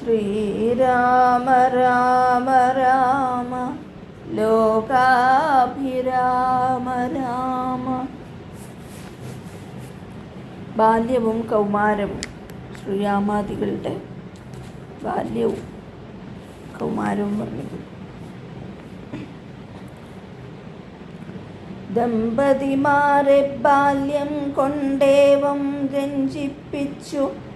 ശ്രീരാമ രാമ രാമ. ലോകാഭിരാമ രാമ. ബാല്യവും കൗമാരവും ശ്രീരാമാദികളുടെ ബാല്യവും കൗമാരവും പറഞ്ഞു ദമ്പതിമാരെ ബാല്യം കൊണ്ടേവം രഞ്ജിപ്പിച്ചു.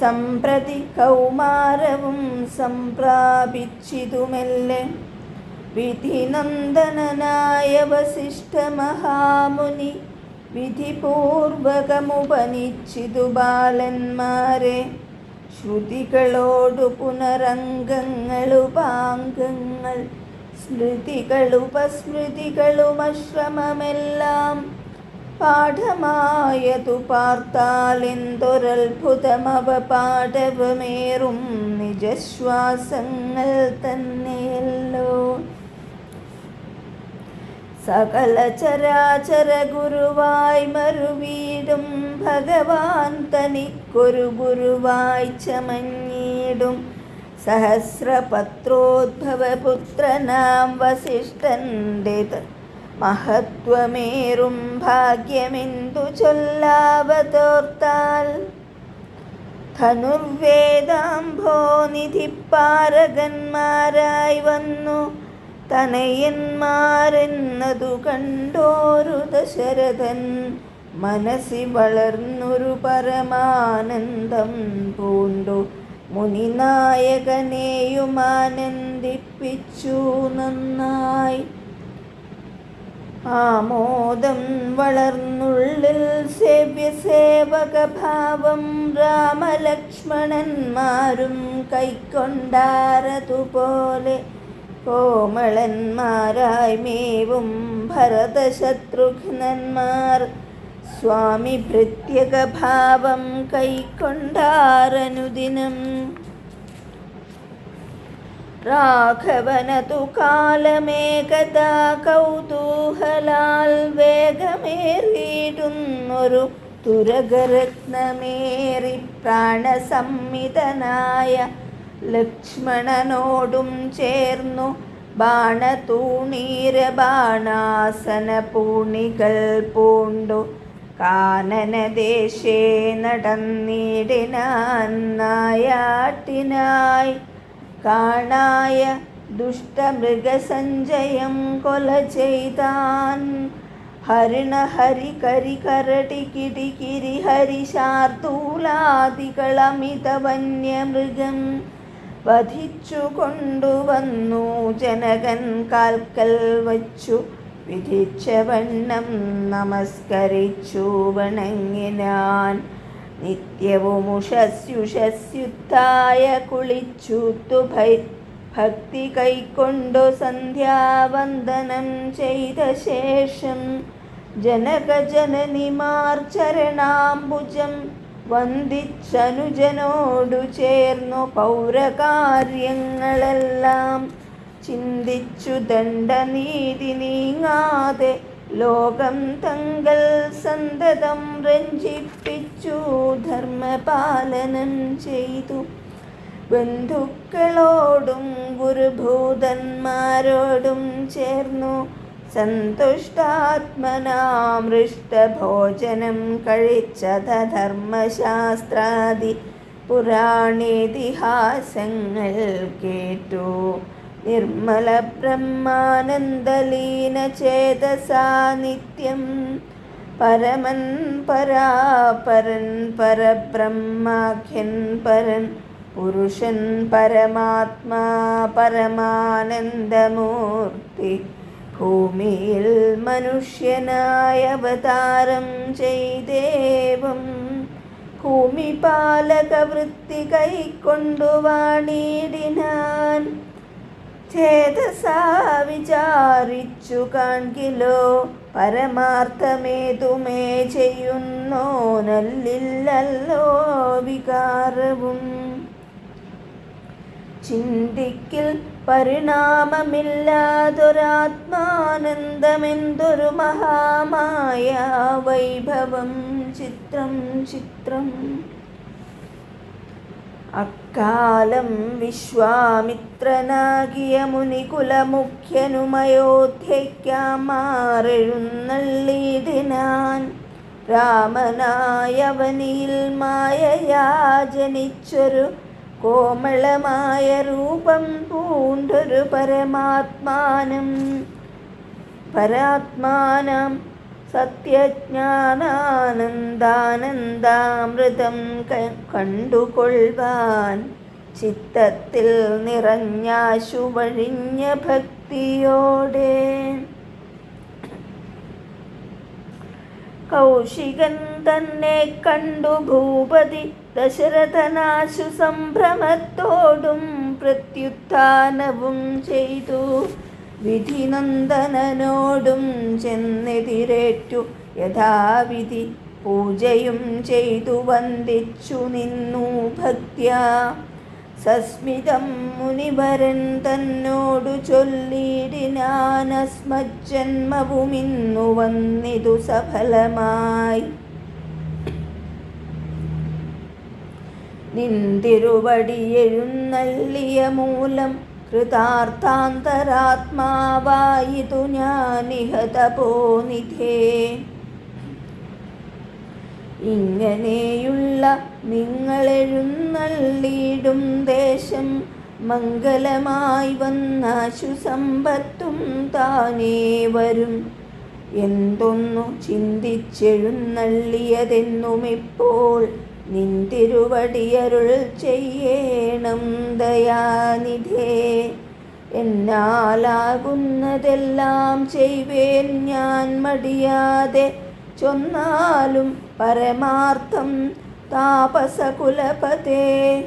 സംപ്രതി കൗമാരവും സംപ്രാപിച്ചിതുമെല്ലെ. വിധിനന്ദനായ വസിഷ്ഠ മഹാമുനി വിധിപൂർവകമുപനിച്ചിതു ബാലന്മാരെ. ശ്രുതികളോടു പുനരംഗങ്ങളുപാംഗങ്ങൾ സ്മൃതികളുപസ്മൃതികളുമശ്രമമെല്ലാം പാഠമായതു പാർത്താലെന്തൊരത്ഭുതമവ പാഠവമേറും നിജശ്വാസങ്ങൾ തന്നെയല്ലോ. സകല ചരാചര ഗുരുവായി മറുവീടും ഭഗവാൻ തനിക്കൊരു ഗുരുവായി ചമഞ്ഞിടും. സഹസ്രപത്രോദ്ഭവപുത്രനാം വസിഷ്ഠന്റെ മഹത്വമേറും ഭാഗ്യമെന്തു ചൊല്ലാവതോർത്താൽ? ധനുർവേദാംഭോ നിധിപ്പാരകന്മാരായി വന്നു. തനയന്മാരെന്നതു കണ്ടോരു ദശരഥൻ മനസ്സി വളർന്നൊരു പരമാനന്ദം പൂണ്ടു. മുനിനായകനെയും ആനന്ദിപ്പിച്ചു നന്നായി. ആമോദം വളർന്നുള്ളിൽ സേവ്യസേവകഭാവം രാമലക്ഷ്മണന്മാരും കൈക്കൊണ്ടാരതുപോലെ കോമളന്മാരായി മേവും ഭരതശത്രുഘ്നന്മാർ സ്വാമി പ്രത്യകഭാവം കൈക്കൊണ്ടാരനുദിനം രാഘവനതു കാലമേകഥാ കൗതൂഹലാൽ വേഗമേറിയിടുന്നൊരു തുരകരത്നമേറി പ്രാണസംമിതനായ ലക്ഷ്മണനോടും ചേർന്നു ബാണതൂണീര ബാണാസന പൂണികൾ പൂണ്ടു. കാനനദേശേ നടന്നിടിനാൻ നായാട്ടിനായി കാണായ ദുഷ്ടമൃഗസഞ്ജയം കൊല ചെയ്താൻ. ഹരിണ ഹരി കരി കരടി കിടി കിരി ഹരി ശാർദൂലാദികളമിത വന്യമൃഗം വധിച്ചു കൊണ്ടുവന്നു. ജനകൻ കാൽക്കൽ വച്ചു വിധിച്ച വണ്ണം നമസ്കരിച്ചു വണങ്ങിനാൻ. നിത്യവും ഉഷസ്യുഷസ്യുത്തായ കുളിച്ചുത്തു ഭൈ ഭക്തി കൈക്കൊണ്ടു സന്ധ്യാവന്ദനം ചെയ്ത ശേഷം ജനകജനനിമാർ ചരണാംബുജം വന്ദിച്ചനുജനോടു ചേർന്നു പൗരകാര്യങ്ങളെല്ലാം ചിന്തിച്ചു ദണ്ഡനീതി നീങ്ങാതെ ലോകം തങ്ങൾ സന്തതം രഞ്ജിപ്പിച്ചു ധർമ്മപാലനം ചെയ്തു. ബന്ധുക്കളോടും ഗുരുഭൂതന്മാരോടും ചേർന്നു. സന്തുഷ്ടാത്മനാമൃഷ്ടഭോജനം കഴിച്ചത ധർമ്മശാസ്ത്രാദി പുരാണേതിഹാസങ്ങൾ കേട്ടു. നിർമ്മല ബ്രഹ്മാനന്ദലീന ചേതസാ നിത്യം പരമൻ പരാപരൻ പരബ്രഹ്മാഖ്യൻ പരൻ പുരുഷൻ പരമാത്മാ പരമാനന്ദമൂർത്തി. ഭൂമിയിൽ മനുഷ്യനായ അവതാരം ചെയ്തേവം. ഭൂമിപാലക വൃത്തി കൈക്കൊണ്ടു വാണിടിനാൻ. ചേതസാ വിചാരിച്ചു കാൺകിലോ പരമാർത്ഥമേതുമേ ചെയ്യുന്നോ നല്ലില്ലല്ലോ വികാരവും. ചിന്തിക്കിൽ പരിണാമമില്ലാതൊരാത്മാനന്ദമെന്തൊരു മഹാമായ വൈഭവം. ചിത്രം ചിത്രം. അക്കാലം വിശ്വാമിത്രനാകിയ മുനികുലമുഖ്യനുമയോധ്യയ്ക്കാമാറെഴുന്നള്ളീതിനാൻ രാമനായവനിയിൽ മായയാ ജനിച്ചൊരു കോമളമായ രൂപം പൂണ്ടൊരു പരമാത്മാനം. പരാത്മാനം സത്യജ്ഞാനാനന്ദാനന്ദാമൃതം കണ്ടുകൊള്ളുവാൻ ചിത്തത്തിൽ നിറഞ്ഞാശു വഴിഞ്ഞ ഭക്തിയോടെ. കൗശികൻ തന്നെ കണ്ടു ഭൂപതി ദശരഥനാശു സംഭ്രമത്തോടും പ്രത്യുത്ഥാനവും ചെയ്തു. വിധിനന്ദനനോടും ചെന്നെതിരേറ്റു. യഥാവിധി പൂജയും ചെയ്തു വന്ദിച്ചു നിന്നു ഭക്ത്യ സസ്മിതം മുനിവരൻ തന്നോടു ചൊല്ലിടിനാനസ്മജന്മവുമിന്നു വന്നിതു സഫലമായി. നിന്തിരുവടിയെഴുന്നള്ളിയ മൂലം കൃതാർത്ഥാന്തരാത്മാവായിതു ഞാനിഹതപോനിധേ ഇങ്ങനെയുള്ള നിങ്ങളെഴുന്നള്ളിയിടും ദേശം മംഗലമായി വന്നാശു സമ്പത്തും താനേ വരും. എന്തൊന്നു ചിന്തിച്ചെഴുന്നള്ളിയതെന്നുമിപ്പോൾ നിന്തിരുവടിയരുൾ ചെയ്യേണം ദയാനിധേ. എന്നാലാകുന്നതെല്ലാം ചെയ്വേൻ ഞാൻ മടിയാതെ ചൊന്നാലും പരമാർത്ഥം താപസകുലപതേ.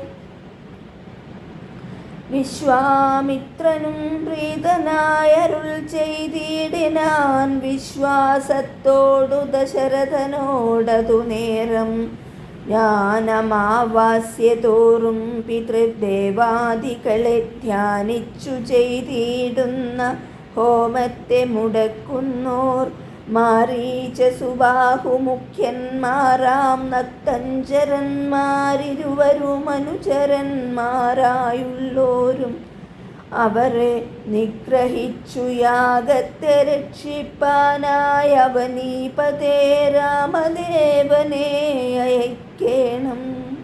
വിശ്വാമിത്രനും പ്രീതനായരുൾ ചെയ്തിടിനാൻ വിശ്വാസത്തോടു ദശരഥനോടതു നേരം ജ്ഞാനമാവാസ്യതോറും പിതൃദേവാദികളെ ധ്യാനിച്ചു ചെയ്തിടുന്ന ഹോമത്തെ മുടക്കുന്നോർ മാറീച്ച സുബാഹു മുഖ്യന്മാരാം നക്തഞ്ചരന്മാരിരുവരും അവരെ നിഗ്രഹിച്ചു യാഗത്തെ രക്ഷിപ്പാനായവനീപതേ രാമദേവനെ അയക്കേണം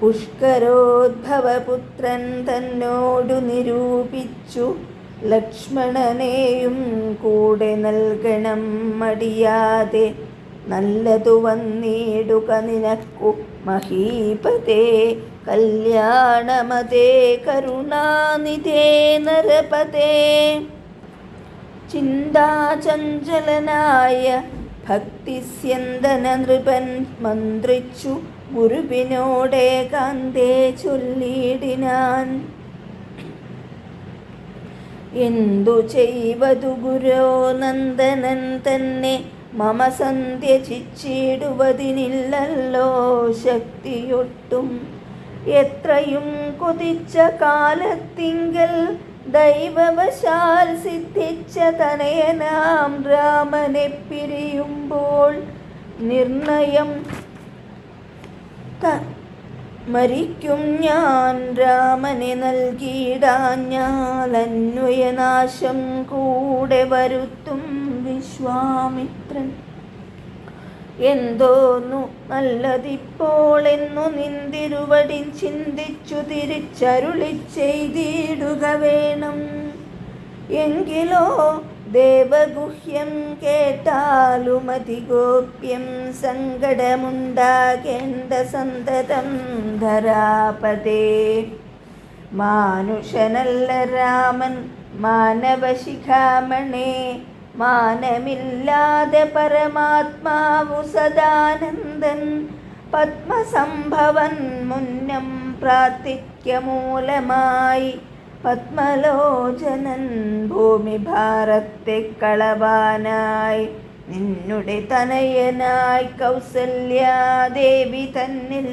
പുഷ്കരോദ്ഭവപുത്രൻ തന്നോടു നിരൂപിച്ചു ലക്ഷ്മണനെയും കൂടെ നൽകണം മടിയാതെ. നല്ലതു വന്നിടുക നിനക്കു മഹീപതേ. കല്യാണമതേ കരുണാനിധേ നരപതേ. ചിന്താചഞ്ചലനായ ഭക്തിസ്യന്തന നൃപൻ മന്ത്രിച്ചു ഗുരുവിനോടെ കാന്തേ ചൊല്ലിടിനാൻ എന്തു ചെയ്വതു ഗുരോ നന്ദനൻ തന്നെ മമ സന്ധ്യ ചിച്ചിടുവതിനില്ലല്ലോ ശക്തിയൊട്ടും. എത്രയും കൊതിച്ച കാലത്തിങ്കൽ ദൈവവശാൽ സിദ്ധിച്ച തനയനാം രാമനെ പിരിയുമ്പോൾ നിർണയം മരിക്കും ഞാൻ. രാമനെ നൽകിയിടാഞ്ഞാൽ അന്വയനാശം കൂടെ വരുത്തും വിശ്വാമിത്രൻ. എന്തോന്നു നല്ലതിപ്പോൾ എന്നു നിന്തിരുവടി ചിന്തിച്ചു തിരിച്ചരുളി ചെയ്തിടുക വേണം. എങ്കിലോ ദേവഗുഹ്യം കേട്ടാലും ഗോപ്യം സങ്കടമുണ്ടാകേണ്ട സന്തതം ധരാപതേ. മാനുഷനല്ല രാമൻ മാനവശിഖാമണേ മാനമില്ലാതെ പരമാത്മാവു സദാനന്ദൻ. പത്മസംഭവൻ മുന്നം പ്രാർത്ഥിക്ക മൂലമായി പത്മലോചനൻ ഭൂമിഭാരത്തെ കളവാനായി. നിന്നുടെ തനയനായി കൗസല്യാദേവി തന്നിൽ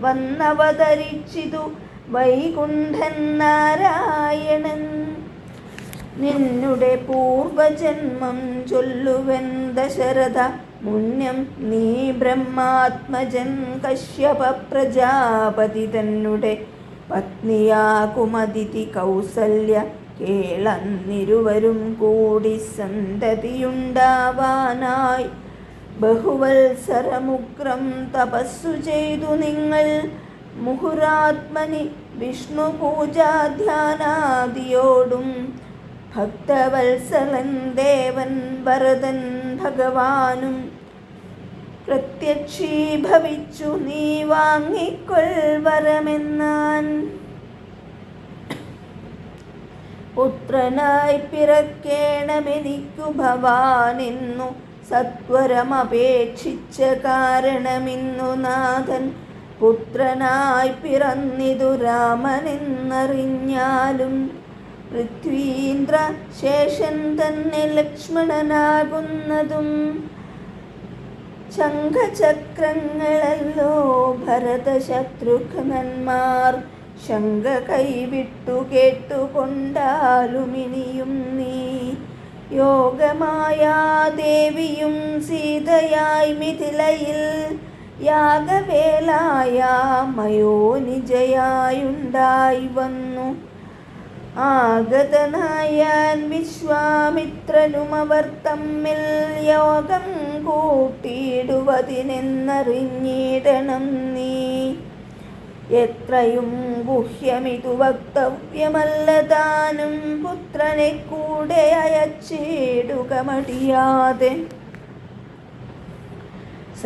വന്നവതരിച്ചിതു വൈകുണ്ഠൻ നാരായണൻ. നിന്നുടെ പൂർവജന്മം ചൊല്ലുവൻ ദശരഥ. മുന്നം നീ ബ്രഹ്മാത്മജൻ കശ്യപ പ്രജാപതി തന്നെ പത്നിയാകുമതിഥി കൗസല്യ കേളന്നിരുവരും കൂടി സന്തതിയുണ്ടാവാനായി. ബഹുവത്സരമുഗ്രം തപസ്സു ചെയ്തു നിങ്ങൾ. മുഹുരാത്മനി വിഷ്ണു പൂജാധ്യാനാദിയോടും ഭക്തവത്സലൻ ദേവൻ വരദൻ ഭഗവാനും പ്രത്യക്ഷീഭവിച്ചു നീ വാങ്ങിക്കൊൾവരമെന്നാൻ പുത്രനായി പിറക്കേണമെനിക്കു ഭവാനെന്നു സത്വരമപേക്ഷിച്ച കാരണമിന്നു നാഥൻ പുത്രനായി പിറന്നിതു രാമനെന്നറിഞ്ഞാലും പൃഥ്വീന്ദ്ര ശേഷൻ തന്നെ ലക്ഷ്മണനാകുന്നതും ശംഖചക്രങ്ങളല്ലോ ഭരതശത്രുഘ്നന്മാർ ശങ്ക കൈവിട്ടു കേട്ടുകൊണ്ടാലുമിനിയും നീ. യോഗമായ ദേവിയും സീതയായി മിഥിലയിൽ യാഗവേലായ മയോനിജയായുണ്ടായി വന്നു. ആഗതനായാൻ വിശ്വാമിത്രനുമവർ തമ്മിൽ യോഗം കൂട്ടിയിടുവതിനെന്നറിഞ്ഞിടണം നീ. എത്രയും ഗുഹ്യമിതു വക്തവ്യമല്ല താനും പുത്രനെ കൂടെ അയച്ചിടുക മടിയാതെ.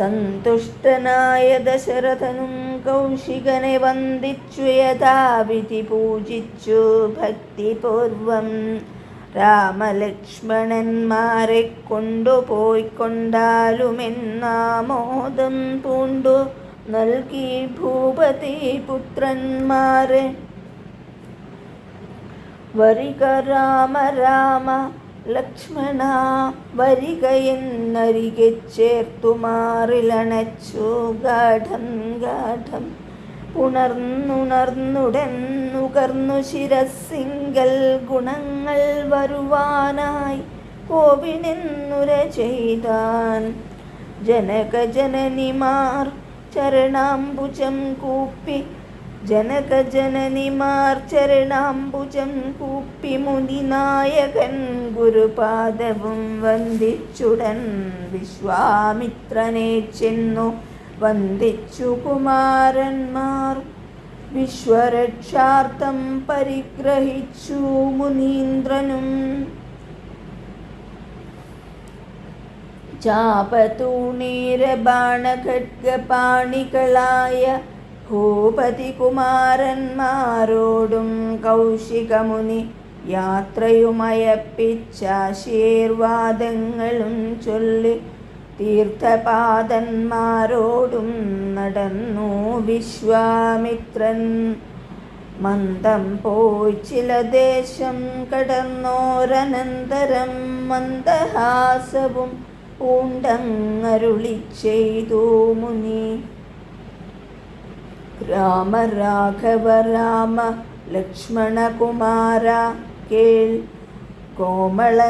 സന്തുഷ്ടനായ ദശരഥനും കൗശികനെ വന്ദിച്ചു യഥാവിധി പൂജിച്ചു ഭക്തിപൂർവം. രാമലക്ഷ്മണന്മാരെ കൊണ്ടുപോയിക്കൊണ്ടാലുമെന്നാമോദം പൂണ്ടു. നൽകി ഭൂപതി പുത്രന്മാരെ. വരിക രാമ രാമ ലക്ഷ്മണ വരിക എന്നരികെ ചേർത്തു മാറിലണച്ചു ഗാഠം ഗാഠം. ഉണർന്നുണർന്നുടന്നുകർന്നു ശിരസിങ്കൽ ഗുണങ്ങൾ വരുവാനായി കോവിനെന്നുര ചെയ്താൻ. ജനകജനനിമാർ ചരണാംബുജം കൂപ്പി ജനകജനനിമാർ ചരണാംബുജം കൂപ്പി മുനിനായകൻ ഗുരുപാദവും വന്ദിച്ചുടൻ വിശ്വാമിത്രനെ ചെന്നു. വന്ദിച്ചു കുമാരന്മാർ വിശ്വരക്ഷാർത്ഥം പരിഗ്രഹിച്ചു മുനീന്ദ്രനും. ചാപതൂണീരബാണഖഡ്ഗപാണികളായ ഭൂപതികുമാരന്മാരോടും കൗശികമുനി യാത്രയുമയപ്പിച്ചാശീർവാദങ്ങളും ചൊല്ലി തീർത്ഥപാദന്മാരോടും നടന്നു വിശ്വാമിത്രൻ. മന്ദം പോയി ചില ദേശം കടന്നോരനന്തരം മന്ദഹാസവും പൂണ്ടങ്ങരുളി ചെയ്തു മുനി. രാമ രാഘവ രാമ ലക്ഷ്മണകുമാര കേൾ കോമളന്മാരായുള്ള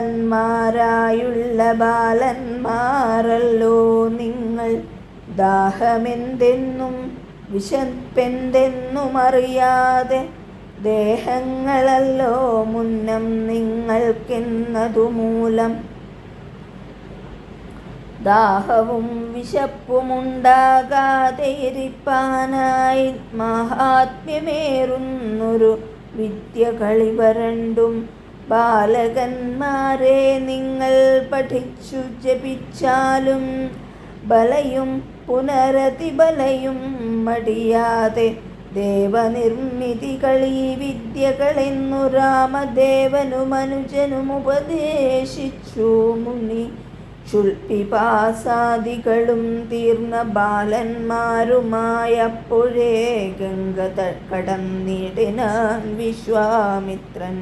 ബാലന്മാരല്ലോ നിങ്ങൾ. ദാഹമെന്തെന്നും വിശപ്പെന്തെന്നും അറിയാതെ ദേഹങ്ങളല്ലോ മുന്നം നിങ്ങൾക്കെന്നതു മൂലം ദാഹവും വിശപ്പുമുണ്ടാകാതെ ഇരിപ്പാനായി മഹാത്മ്യമേറുന്നൊരു വിദ്യ കളിവരണ്ടും ബാലകന്മാരെ നിങ്ങൾ പഠിച്ചു ജപിച്ചാലും ബലയും പുനരതിബലയും മടിയാതെ ദേവനിർമ്മിതികളീ വിദ്യകളെന്നു രാമദേവനും അനുജനും ഉപദേശിച്ചു മുനി ക്ഷുൽപിപാസാദികളും തീർന്ന ബാലന്മാരുമായപ്പോഴേ ഗംഗ കടം കടന്നിടിനാൻ വിശ്വാമിത്രൻ.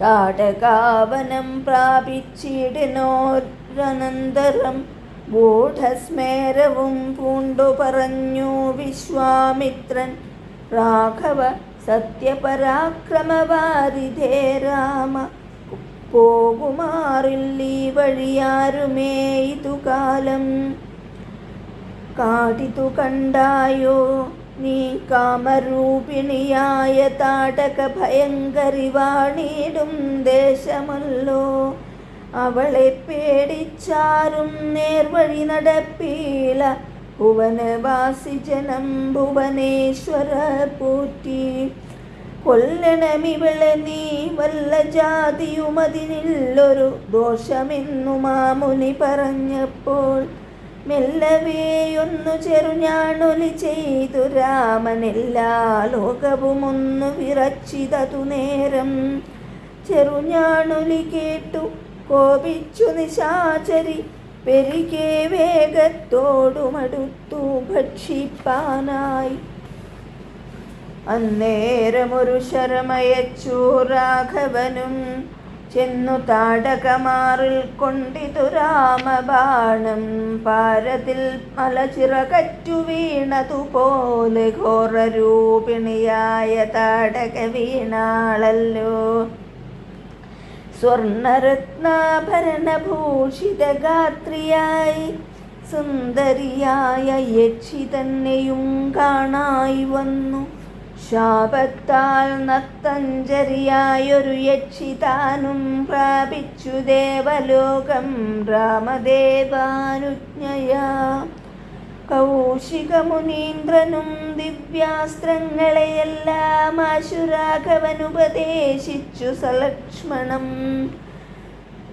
താടകാവനം പ്രാപിച്ചിടിനോരനന്തരം ഗൂഢസ്മേരവും പൂണ്ടു പറഞ്ഞു വിശ്വാമിത്രൻ. രാഘവ സത്യപരാക്രമവാരിധേ രാമ പോകുമാറില്ലീ വഴിയാരുമേ ഇതു കാലം കാടിതു കണ്ടായോ നീ കാമരൂപിണിയായ താടക ഭയങ്കരി വാണിടും ദേശമല്ലോ. അവളെ പേടിച്ചാരും നേർവഴി നടപ്പീല. ഭുവനവാസി ജനം ഭുവനേശ്വര പൂറ്റി. കൊല്ലണമിവളെ നീ വല്ല ജാതിയുമതിനില്ലൊരു ദോഷമെന്നു മാമുനി പറഞ്ഞപ്പോൾ മെല്ലവേയൊന്നു ചെറുഞാണൊലി ചെയ്തു. രാമനെല്ലാ ലോകവും ഒന്ന് വിറച്ചിതതു നേരം ചെറുഞാണൊലി കേട്ടു. കോപിച്ചു നിശാചരി പെരികെ വേഗത്തോടുമടുത്തു. ഭക്ഷിപ്പാനായി അന്നേരമൊരു ശരമയച്ചു രാഘവനും ചെന്നു താടകമാറിൽ കൊണ്ടിതു രാമബാണം. പാരതിൽ മലചിറകറ്റു വീണതുപോലെ ഘോരരൂപിണിയായ താടക വീണാളല്ലോ സ്വർണരത്നാഭരണഭൂഷിത ഗാത്രിയായി സുന്ദരിയായ യക്ഷി തന്നെയും കാണായി വന്നു. ശാപത്താൽ നത്തഞ്ചരിയായൊരു യക്ഷി താനും പ്രാപിച്ചു ദേവലോകം രാമദേവാനുജ്ഞയാ. കൗശികമുനീന്ദ്രനും ദിവ്യാസ്ത്രങ്ങളെയെല്ലാം ആശുരാഘവനുപദേശിച്ചു സലക്ഷ്മണം.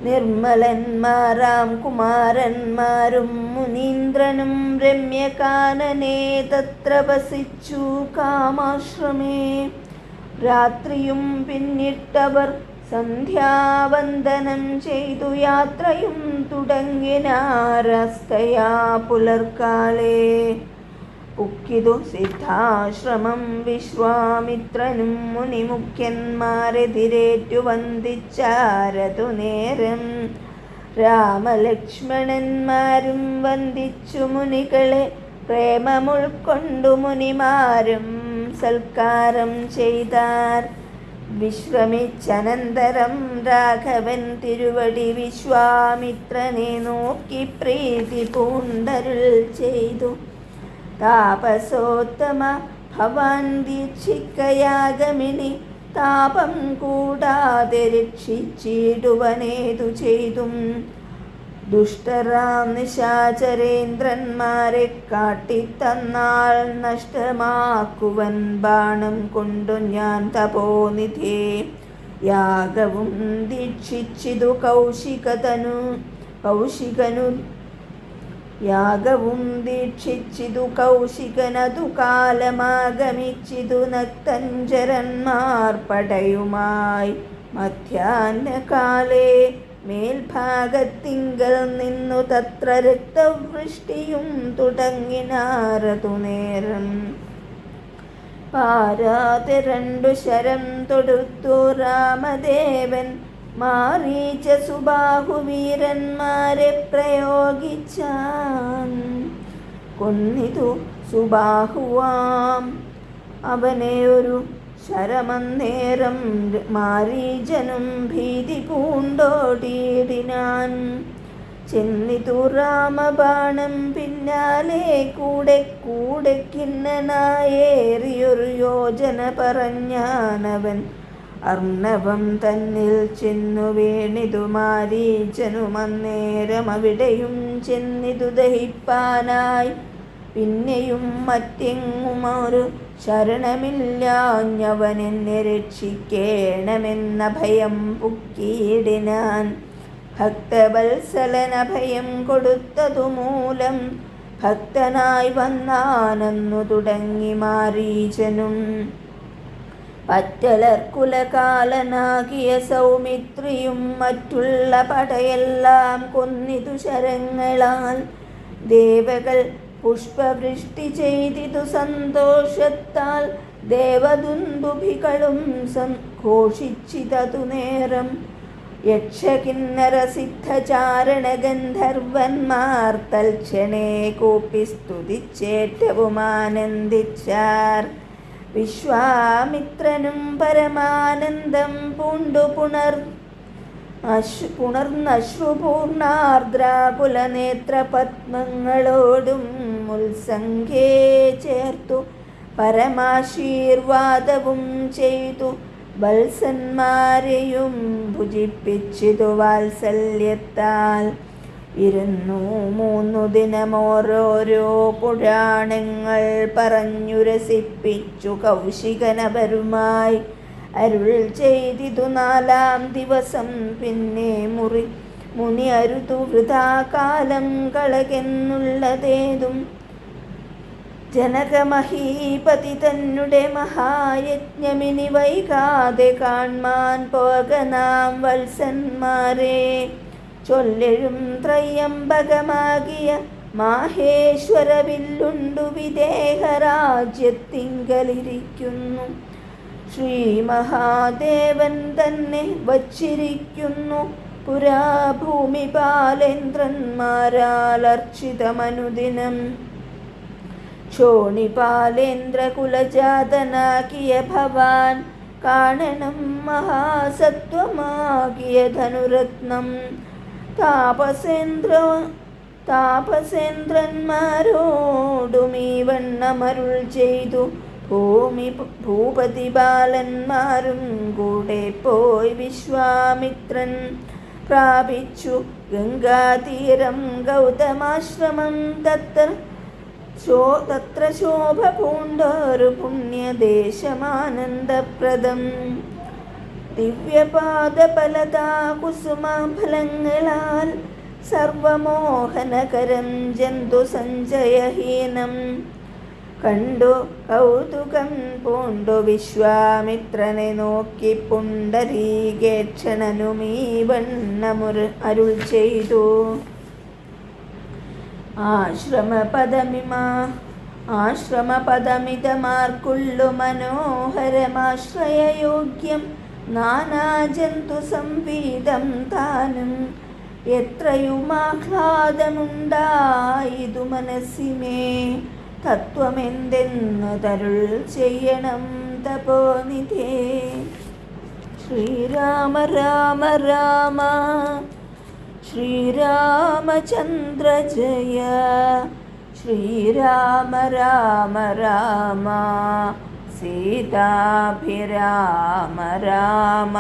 നിർമ്മലന്മാരാം കുമാരന്മാരും മുനീന്ദ്രനും രമ്യകാനനെ തത്ര വസിച്ചു കാമാശ്രമേ. രാത്രിയും പിന്നിട്ടവർ സന്ധ്യാവന്ദനം ചെയ്തു യാത്രയും തുടങ്ങിനാരസ്തയാ പുലർക്കാലേ ഉക്കിതു സിദ്ധാശ്രമം വിശ്വാമിത്രനും മുനിമുഖ്യന്മാരെതിരേറ്റു വന്ദിച്ചാരതു നേരം. രാമലക്ഷ്മണന്മാരും വന്ദിച്ചു മുനികളെ പ്രേമമുൾക്കൊണ്ടു മുനിമാരും സൽക്കാരം ചെയ്താർ. വിശ്രമിച്ചനന്തരം രാഘവൻ തിരുവടി വിശ്വാമിത്രനെ നോക്കി പ്രീതി പൂണ്ടരുൾ ചെയ്തു. താപസോത്തമ ഭവാൻ ദീക്ഷിക്കയാഗമിനി താപം കൂടാതെ രക്ഷിച്ചിടുവനേതു ചെയ്തും. ദുഷ്ടരാം നിശാചരേന്ദ്രന്മാരെ കാട്ടിത്തന്നാൽ നഷ്ടമാക്കുവൻ ബാണം കൊണ്ടു ഞാൻ തപോനിധേ. യാഗവും ദീക്ഷിച്ചിതു കൗശികതനു കൗശികനു യാഗവും ദീക്ഷിച്ചിതു കൗശികനതു കാലമാഗമിച്ചിതു നക്തഞ്ചരന്മാർ പടയുമായി. മധ്യാഹ്നകാലേ മേൽഭാഗത്തിങ്കൽ നിന്നു തത്ര രക്തവൃഷ്ടിയും തുടങ്ങിനാരതു നേരം. പാരാതെ രണ്ടു ശരം തൊടുത്തു രാമദേവൻ മാറീച്ച സുബാഹുവീരന്മാരെ പ്രയോഗിച്ചാൻ കൊന്നിതു സുബാഹുവാം. അവനെ ഒരു ശരമന്നേരം മാരീജനും ഭീതി പൂണ്ടോടിയിടിനാൻ. ചെന്നിതു രാമബാണം പിന്നാലെ കൂടെ കൂടെ കിന്നനായേറിയൊരു യോജന പറഞ്ഞാനവൻ അർണവം തന്നിൽ ചെന്നു വീണിതു മാരീചനുമന്നേരം അവിടെയും ചെന്നിതു ദഹിപ്പാനായി. പിന്നെയും മറ്റെങ്ങും ഒരു ശരണമില്ലാഞ്ഞവനെന്നെ രക്ഷിക്കേണമെന്ന ഭയം പുക്കിയിടിനാൻ. കൊടുത്തതു മൂലം ഭക്തനായി വന്നാനെന്നു തുടങ്ങി മാരീചനും പറ്റലർക്കുലകാലനാകിയ സൗമിത്രിയും മറ്റുള്ള പടയെല്ലാം കൊന്നിതു ശരങ്ങളാൽ. ദേവകൾ പുഷ്പവൃഷ്ടി ചെയ്തിതു സന്തോഷത്താൽ ദേവദുന്ദുഭികളും ഘോഷിച്ചിതതു നേരം. യക്ഷകിന്നരസിദ്ധചാരണഗന്ധർവന്മാർ തൽക്ഷണേ കൂപ്പി സ്തുതിച്ചേറ്റവും ആനന്ദിച്ചാർ വിശ്വാമിത്രനും പരമാനന്ദം പൂണ്ടു പുണർ അശ് പുണർന്നശ്രുപൂർണാർദ്രാകുലനേത്ര പത്മങ്ങളോടും ഉത്സംഖ്യേ ചേർത്തു. പരമാശീർവാദവും ചെയ്തു. വത്സന്മാരെയും ഭുജിപ്പിച്ചിതു വാത്സല്യത്താൽ. ഇരുന്നു. മൂന്നു ദിനമോരോരോ പുരാണങ്ങൾ പറഞ്ഞു രസിപ്പിച്ചു കൗശികനപരുമായി. അരുൾ ചെയ്തിതു നാലാം ദിവസം. പിന്നെ മുറി മുനി അരുതു വൃഥാകാലം കളകെന്നുള്ളതേതും. ജനകമഹീപതി തന്നെ മഹായജ്ഞമിനി വൈകാതെ കാൺമാൻ പോകനാം വത്സന്മാരെ. ചൊല്ലെഴും ത്രയംബകമാകിയ മാഹേശ്വരവില്ലുണ്ടു വിദേഹരാജ്യത്തിങ്കലിരിക്കുന്നു. ശ്രീ മഹാദേവൻ തന്നെ വച്ചിരിക്കുന്നു. പുരാഭൂമി ഭൂമിപാലേന്ദ്രന്മാരാൽ അർച്ചിതമനുദിനം ക്ഷോണിപാലേന്ദ്രകുലജാതനാകിയ ഭവാൻ കാണണം മഹാസത്വമാകിയ ധനുരത്നം. താപസേന്ദ്ര താപസേന്ദ്രന്മാരോടും ഈ വണ്ണമരുൾ ചെയ്തു. ഭൂമി ഭൂപതി ബാലന്മാരും കൂടെ പോയി വിശ്വാമിത്രൻ പ്രാപിച്ചു. ഗംഗാതീരം ഗൗതമാശ്രമം തത്ര ശോ തത്ര ശോഭ പൂണ്ടൊരു പുണ്യദേശമാനന്ദപ്രദം ദിവ്യപാദഫലതാ കുസുമഫലങ്ങളാൽ സർവമോഹനകരം ജന്തു സഞ്ചയഹീനം കണ്ടു കൗതുകം പൂണ്ടു വിശ്വാമിത്രനെ നോക്കി പുണ്ടരീകേക്ഷണനുമീ വണ്ണമുരു അരുൾ ചെയ്തു. ആശ്രമപദമിമാ ആശ്രമപദമിതമാർക്കുള്ളു മനോഹരമാശ്രയയോഗ്യം നാനാജന്തു സംവീതം താനും എത്രയുമാഹ്ലാദമുണ്ടായിതു മനസ്സിനേ തത്വമെന്തെന്നു തരുൾ ചെയ്യണം തപോനിധേ. ശ്രീരാമ രാമ രാമ ശ്രീരാമചന്ദ്ര ജയ ശ്രീരാമ രാമ രാമ. सीताभिराम राम।